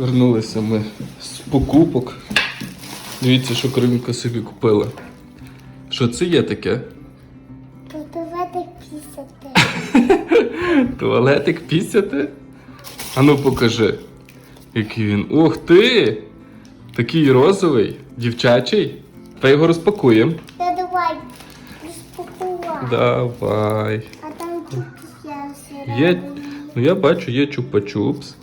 Вернулися ми з покупок. Дивіться, що Каринка собі купила. Що це є таке? Готувати пісяти. Туалетик пісяти? Ану покажи. Який він. Ух ти! Такий розовий, дівчачий. Та його розпакуємо. Та давай, розпакувай. Давай. А там чупи я Є. Ну я бачу, є чупа-чупс.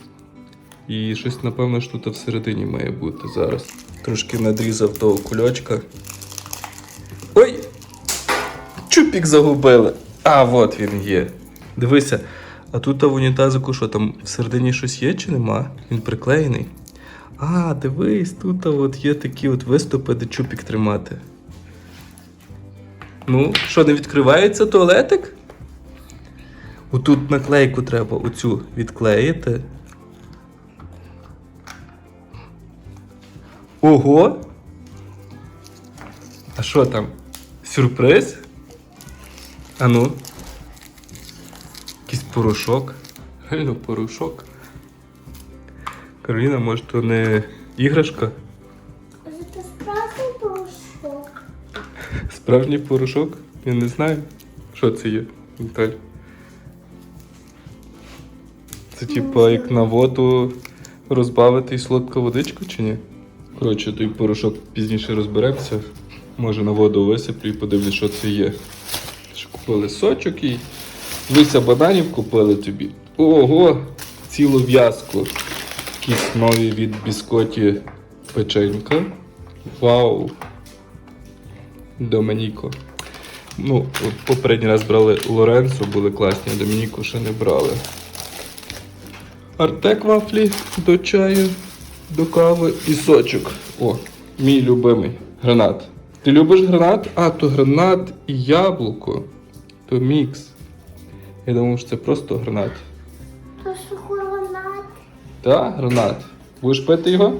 І щось, напевно, що тут всередині має бути зараз. Трошки надрізав того кульочка. Ой! Чупік загубили. А, от він є. Дивися, а тут в унітазику що там всередині щось є чи нема? Він приклеєний. А, дивись, тут от є такі от виступи, де чупік тримати. Ну, що, не відкривається туалетик? Отут наклейку треба оцю відклеїти. Ого! А що там? Сюрприз? Ану. Якийсь порошок. Реально порошок. Кароліна, може, то не іграшка? Це справді порошок. Справжній порошок? Я не знаю. Що це є, Віталь? Це типа як на воду розбавити і солодка водичка чи ні? Коротше, той порошок пізніше розберемося. Може на воду висиплю і подивлюсь, що це є. Купили сочок і Дивися, бананів купили тобі. Ого! Цілу в'язку. Якісь нові від біскоті печенька. Вау! Домініко. Ну, попередній раз брали Лоренцо, були класні, а Домініко ще не брали. Артек вафлі до чаю, до кави і сочок. О, мій любимий гранат. Ти любиш гранат? А, то гранат і яблуко. То мікс. Я думав, що це просто гранат. То шоколад. Так, гранат. Будеш пити його?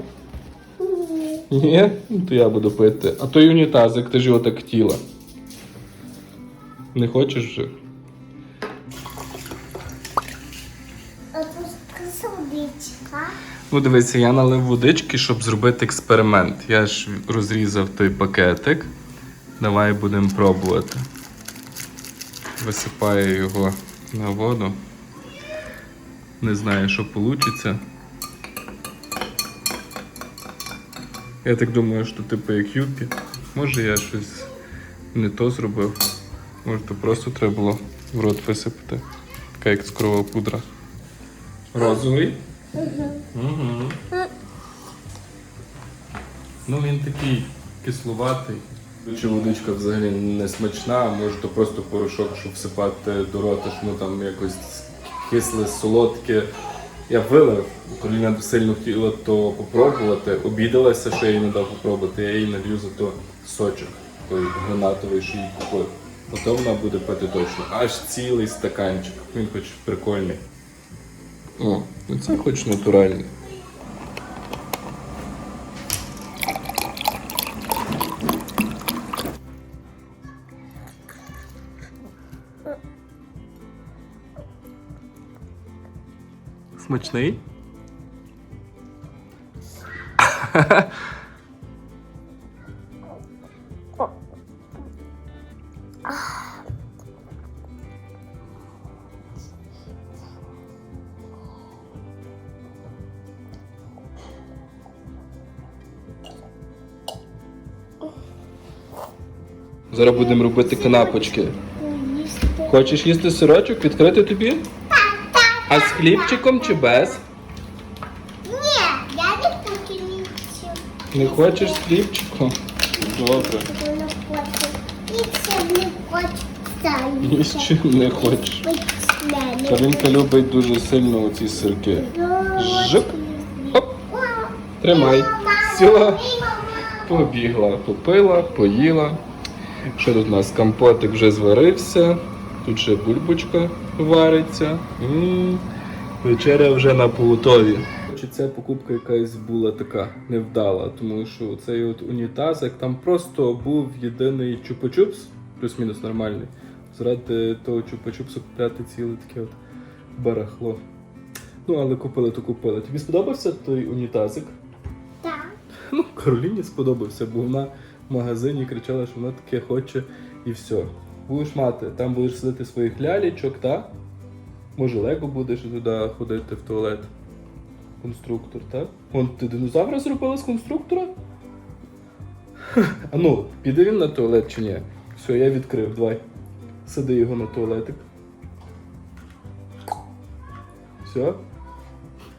Ні. Ні? Ну, то я буду пити. А той унітазик, ти ж його так хотіла. Не хочеш вже? Ну, дивися, я налив водички, щоб зробити експеримент. Я ж розрізав той пакетик. Давай будемо пробувати. Висипаю його на воду. Не знаю, що вийде. Я так думаю, що типу як юпі. Може я щось не то зробив. Може то просто треба було в рот висипати. Така як цукрова пудра. Розовий? Угу. Ну він такий кисловатий. Чи водичка взагалі не смачна, може то просто порошок, щоб всипати до рота, що ну там якось кисле, солодке. Я вилив, Коліна сильно хотіла то попробувати, обідалася, що я їй не дав попробувати, я їй налью за то сочок, той гранатовий, що їй купив. Ото вона буде пити точно. Аж цілий стаканчик. Він хоч прикольний. О, ну це хоч натуральне. Смачний? Зараз будемо робити канапочки. Хочеш їсти сирочок? Відкрити тобі? А з хлібчиком чи без? Ні, я не хочу нічого. Не хочеш з хлібчиком? Добре. Не не. Ні з чим не хочеш. Каринка любить дуже сильно оці сирки. Жуп. Оп. Тримай. Все. Побігла, попила, поїла. Що тут у нас? Компотик вже зварився. Тут ще бульбочка вариться. М, Вечеря вже на поготові. Чи ця покупка якась була така невдала, тому що цей от унітазик там просто був єдиний чупа-чупс, плюс-мінус нормальний. Заради того чупа-чупсу купляти ціле таке от барахло. Ну, але купили, то купили. Тобі сподобався той унітазик? Так. Ну, Кароліні сподобався, бо вона магазині кричала, що вона таке хоче і все. Будеш мати, там будеш сидити своїх лялічок, так? Може, Лего будеш туди ходити в туалет. Конструктор, так? Вон ти динозавра зробила з конструктора? А ну, піде він на туалет чи ні? Все, я відкрив, давай. Сиди його на туалетик. Все.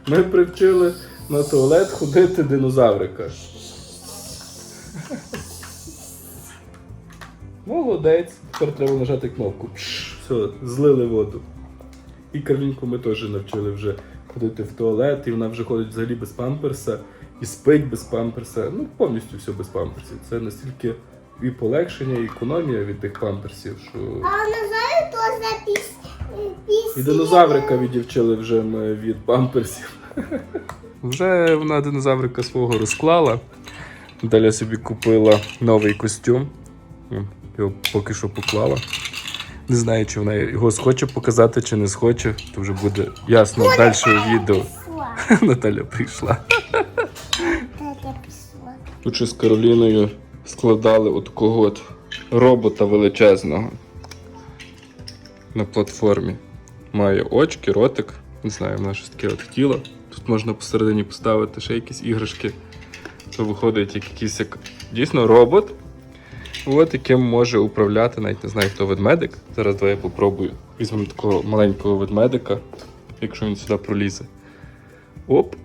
Ми привчили на туалет ходити динозаврика. Молодець. Тепер треба нажати кнопку. Пш, Все, злили воду. І Карлінку ми теж навчили вже ходити в туалет, і вона вже ходить взагалі без памперса, і спить без памперса. Ну, повністю все без памперсів. Це настільки і полегшення, і економія від тих памперсів, що. І динозаврика відівчили вже ми від памперсів. Вже вона динозаврика свого розклала. Далі собі купила новий костюм. Його поки що поклала. Не знаю, чи вона його схоче показати, чи не схоче. То вже буде ясно далі у відео. Наталя прийшла. Тут ще з Кароліною складали от такого от робота величезного на платформі. Має очки, ротик. Не знаю, вона щось таке от хотіла. Тут можна посередині поставити ще якісь іграшки. То виходить як якийсь як дійсно робот. От яким може управляти, навіть не знаю, хто ведмедик. Зараз давай я попробую. Візьмемо такого маленького ведмедика, якщо він сюди пролізе. Оп,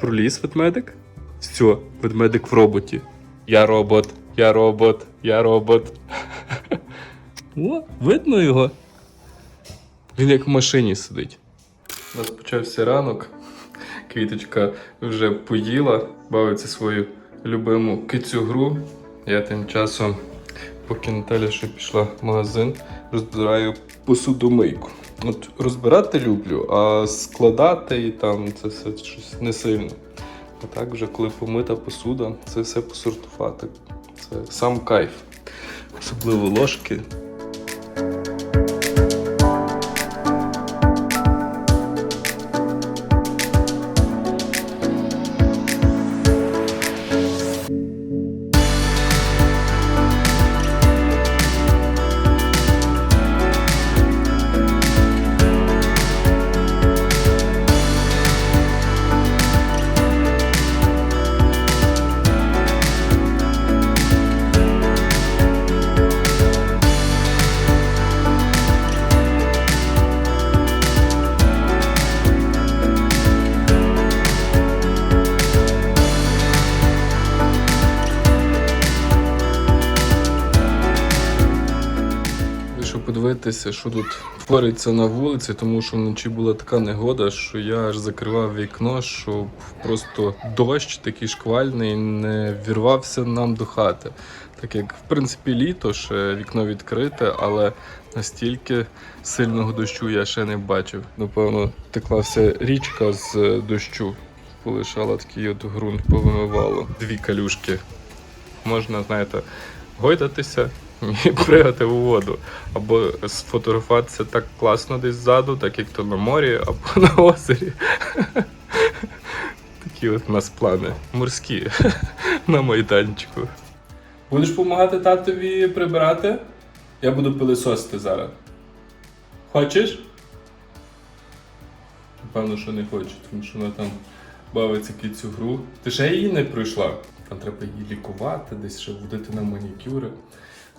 проліз ведмедик. Все, ведмедик в роботі. Я робот, я робот, я робот. О, видно його. Він як в машині сидить. У нас почався ранок. Квіточка вже поїла, бавиться свою любиму кицю-гру. Я тим часом, поки Наталя ще пішла в магазин, розбираю посудомийку. От розбирати люблю, а складати і там це все щось не сильно. А так вже коли помита посуда, це все посортувати. Це сам кайф. Особливо ложки. Щоб подивитися, що тут твориться на вулиці, тому що вночі була така негода, що я аж закривав вікно, щоб просто дощ такий шквальний не вірвався нам до хати. Так як в принципі літо ще вікно відкрите, але настільки сильного дощу я ще не бачив. Напевно, текла річка з е, дощу, полишала такий от ґрунт, повимивало. Дві калюшки. Можна, знаєте, гойдатися і пригати у воду. Або сфотографуватися так класно десь ззаду, так як то на морі, або на озері. Такі от у нас плани морські на майданчику. Будеш допомагати татові прибирати? Я буду пилисосити зараз. Хочеш? Напевно, що не хочу, тому що вона там бавиться цю гру. Ти ще її не пройшла. Там треба її лікувати, десь ще водити на манікюри.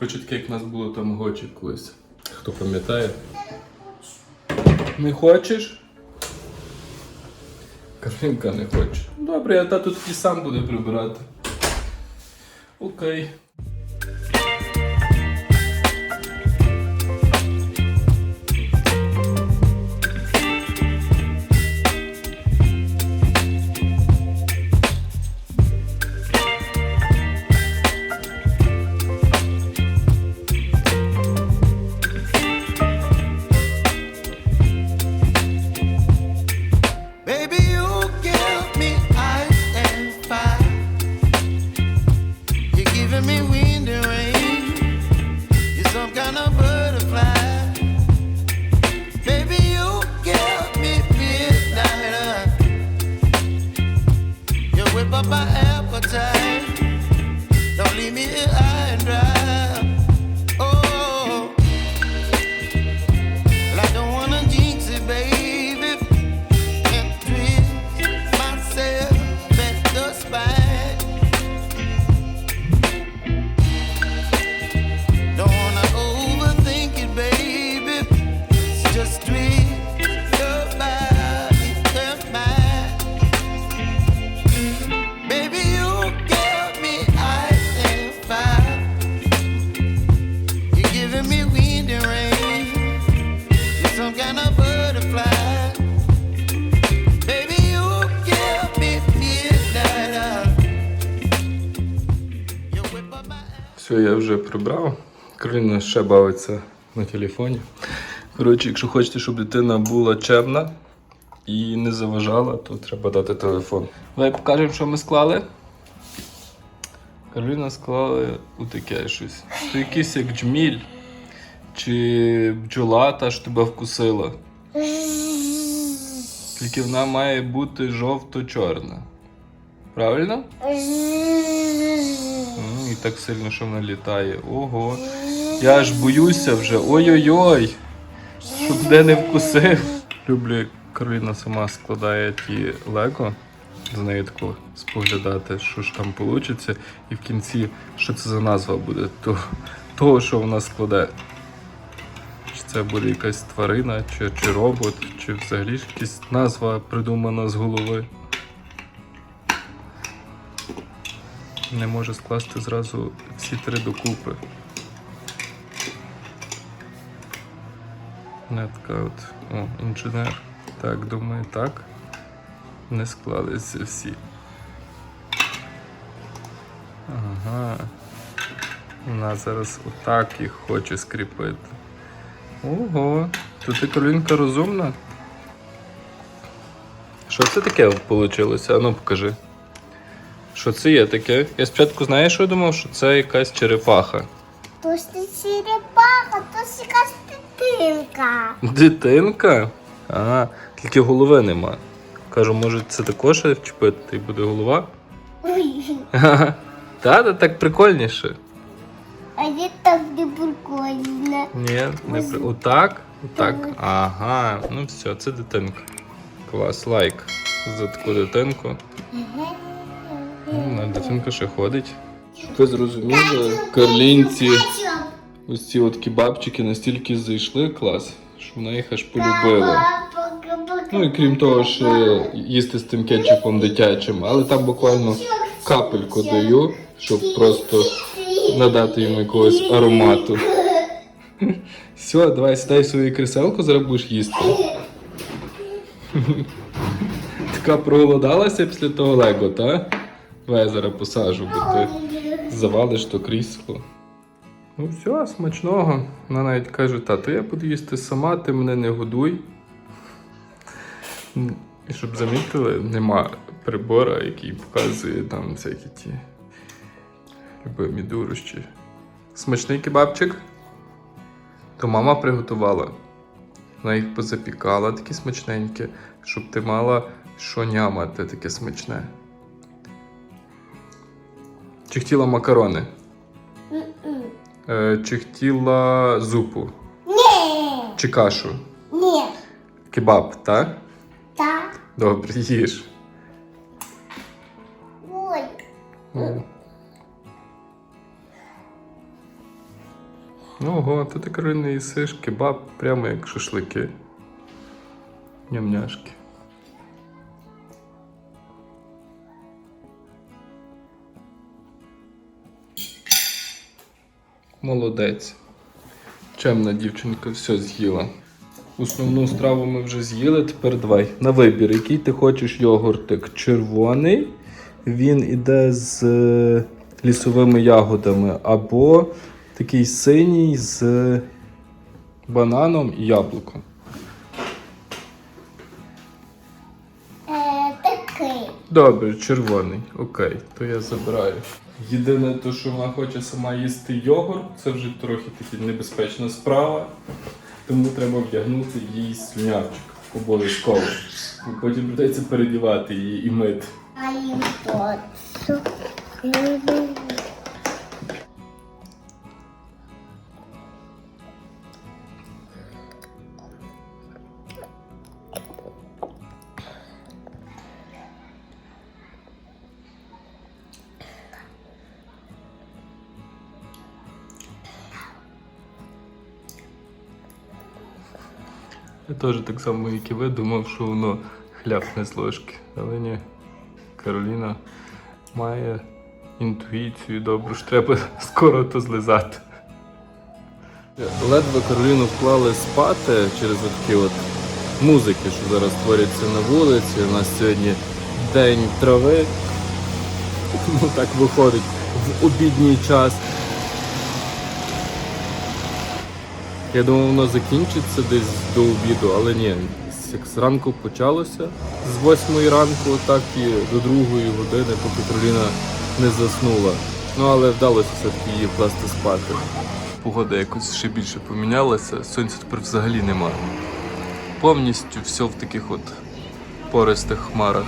Коротше, таке, як в нас було там гочі колись. Хто пам'ятає? Не хочеш? Каринка не хоче. Добре, я тату тоді сам буде прибирати. Окей. Some kind of butterfly. Все, я вже прибрав. Кароліна ще бавиться на телефоні. Коротше, якщо хочете, щоб дитина була чемна і не заважала, то треба дати телефон. Давай покажемо, що ми склали. Кароліна склала отаке щось. Це якийсь як джміль чи бджола та що тебе вкусила. Тільки вона має бути жовто-чорна. Правильно? І так сильно, що вона літає. Ого. Я аж боюся вже. Ой-ой-ой. Щоб де не вкусив. Люблю, як Кароліна сама складає ті лего. З нею споглядати, що ж там вийде. І в кінці, що це за назва буде то, того, що вона складе. Це буде якась тварина, чи, чи робот, чи взагалі якась назва придумана з голови. не може скласти зразу всі три докупи. Не така от, о, інженер. Так, думаю, так. Не склалися всі. Ага. Вона зараз отак їх хоче скріпити. Ого, то ти Каролінка розумна? Що це таке вийшло? А ну покажи. Що це є таке? Я спочатку знаєш, що я думав, що це якась черепаха. То ж ти черепаха, то ж якась дитинка. Дитинка? А, тільки голови нема. Кажу, може це також вчепити і буде голова? Ой, Та, та так прикольніше. А я так не прикольно. Ні, не при... Отак? Отак. Ага, ну все, це дитинка. Клас, лайк за таку дитинку. Ну, дитинка ще ходить. Ви зрозуміли, карлінці ось ці от кебабчики настільки зайшли клас, що вона їх аж полюбила. Ну і крім того, що їсти з тим кетчупом дитячим, але там буквально капельку даю, щоб просто надати йому якогось аромату. Все, давай сідай кріселко, зараз будеш їсти. Така проголодалася після того лего, та? Давай я зараз посажу, бо ти завалиш то крісло. Ну все, смачного. Вона навіть каже, тато, я буду їсти сама, ти мене не годуй. І щоб замітили, нема прибора, який показує там всякі ті любимі дурощі. Смачний кебабчик? То мама приготувала. Вона їх позапікала такі смачненькі, щоб ти мала що нямати таке смачне. Чи хотіла макарони? Е, чи хотіла зупу? Ні, Чи кашу? ні, Кебаб, так? так. Добре, їж. Ой, Ого, ти Кароліна їсиш кебаб прямо як шашлики. Нямняшки. Молодець. Чемна дівчинка все з'їла. Основну страву ми вже з'їли, тепер давай. На вибір, який ти хочеш йогуртик? Червоний. Він іде з е, лісовими ягодами, або такий синій з бананом і яблуком. е, такий. Добре, червоний. Окей, то я забираю. Єдине, то, що вона хоче сама їсти йогурт, це вже трохи таки небезпечна справа. Тому треба вдягнути їй слюнявчик обов'язково. Потім придеться передівати її і мити. А їм тут. Я теж так само, як і ви, думав, що воно хляпне з ложки. Але ні. Кароліна має інтуїцію добру, що треба скоро то злизати. Ледве Кароліну вклали спати через такі от музики, що зараз творяться на вулиці. У нас сьогодні день трави. Ну так виходить в обідній час. Я думав, воно закінчиться десь до обіду, але ні. Як зранку почалося з 8 ранку, так і до 2 години, поки Кароліна не заснула. Ну але вдалося все-таки її вкласти спати. Погода якось ще більше помінялася, сонця тепер взагалі немає. Повністю все в таких от пористих хмарах.